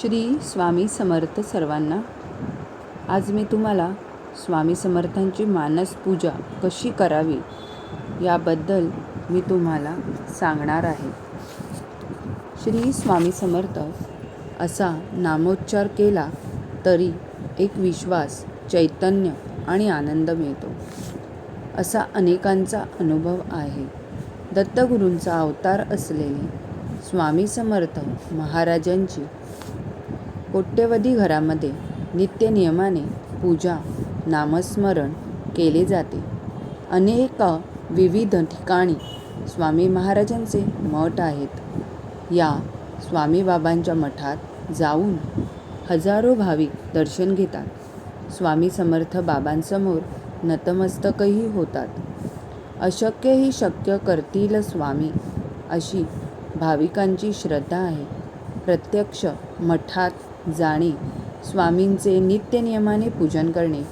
श्री स्वामी समर्थ सर्वांना. आज मी तुम्हाला स्वामी समर्थांची मानस पूजा कशी करावी याबद्दल मी तुम्हाला सांगणार आहे. श्री स्वामी समर्थ असा नामोच्चार केला तरी एक विश्वास चैतन्य आणि आनंद मिळतो. असा अनेकांचा अनुभव आहे. दत्तगुरूंचा अवतार असलेले स्वामी समर्थ महाराजांची कोट्यवधी घरामध्ये नित्यनियमाने पूजा नामस्मरण केले जाते. अनेक विविध ठिकाणी स्वामी महाराजांचे मठ आहेत. या स्वामी बाबांच्या मठात जाऊन हजारो भाविक दर्शन घेतात. स्वामी समर्थ बाबांसमोर नतमस्तकही होतात. अशक्यही शक्य करतील स्वामी अशी भाविकांची श्रद्धा आहे. प्रत्यक्ष मठात जाणे. स्वामींचे नित्यनियमाने पूजन करणे.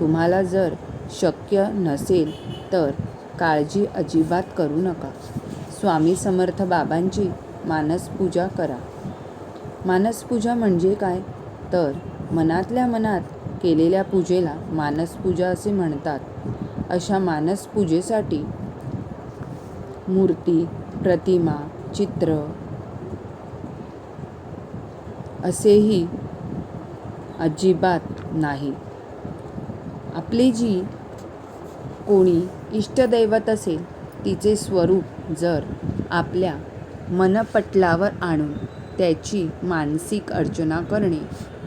तुम्हाला जर शक्य नसेल तर काळजी अजिबात करू नका. स्वामी समर्थ बाबांची मानसपूजा करा. मानसपूजा म्हणजे काय? तर मनातल्या मनात केलेल्या पूजेला मानसपूजा असे म्हणतात. अशा मानसपूजेसाठी मूर्ती प्रतिमा चित्र असेही अजिबात नाही. आपली जी कोणी इष्टदैवत असेल तिचे स्वरूप जर आपल्या मनपटलावर आणून त्याची मानसिक अर्चना करणे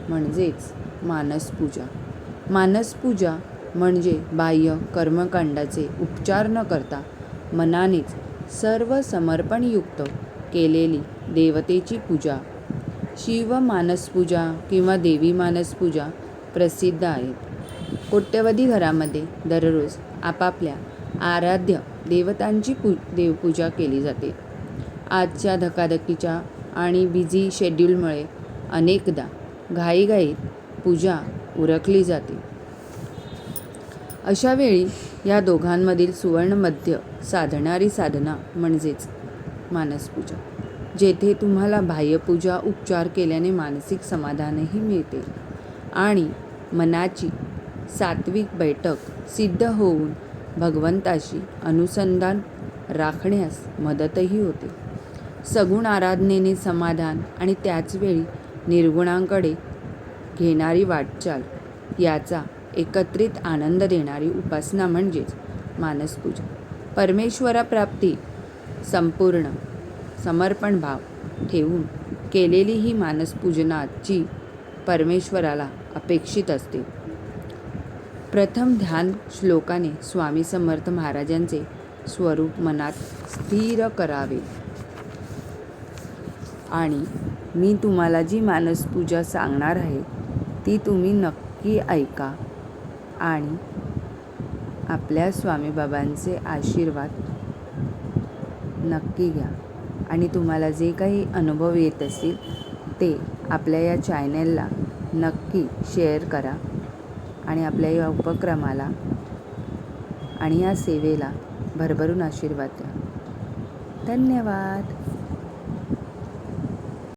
म्हणजेच मानसपूजा. मानसपूजा म्हणजे बाह्य कर्मकांडाचे उपचार न करता मनानेच सर्व समर्पणयुक्त केलेली देवतेची पूजा. शिव मानसपूजा किंवा देवी मानसपूजा प्रसिद्ध आहेत. कोट्यवधी घरामध्ये दररोज आपापल्या आराध्य देवतांची पू देवपूजा केली जाते. आजच्या धकाधकीच्या आणि बिझी शेड्यूलमुळे अनेकदा घाईघाईत पूजा उरकली जाते. अशा वेळी या दोघांमधील सुवर्णमध्य साधणारी साधना म्हणजेच मानसपूजा. जेथे तुम्हाला बाह्यपूजा उपचार केल्याने मानसिक समाधानही मिळते. आणि मनाची सात्विक बैठक सिद्ध होऊन भगवंताशी अनुसंधान राखण्यास मदतही होते. सगुण आराधनेने समाधान आणि त्याचवेळी निर्गुणांकडे घेणारी वाटचाल याचा एकत्रित आनंद देणारी उपासना म्हणजेच मानसपूजा. परमेश्वराप्राप्ती संपूर्ण समर्पण भाव ठेवून केलेली ही मानसपूजनाची परमेश्वराला अपेक्षित असते. प्रथम ध्यान श्लोकाने स्वामी समर्थ महाराजांचे स्वरूप मनात स्थिर करावे. आणि मी तुम्हाला जी मानसपूजा सांगणार आहे ती तुम्ही नक्की ऐका आणि आपल्या स्वामीबाबांचे आशीर्वाद नक्की घ्या. आणि तुम्हाला जे काही अनुभव येत असतील ते आपल्या या चॅनलला नक्की शेअर करा आणि आपल्या या उपक्रमाला आणि या सेवेला भरभरून आशीर्वाद द्या. धन्यवाद.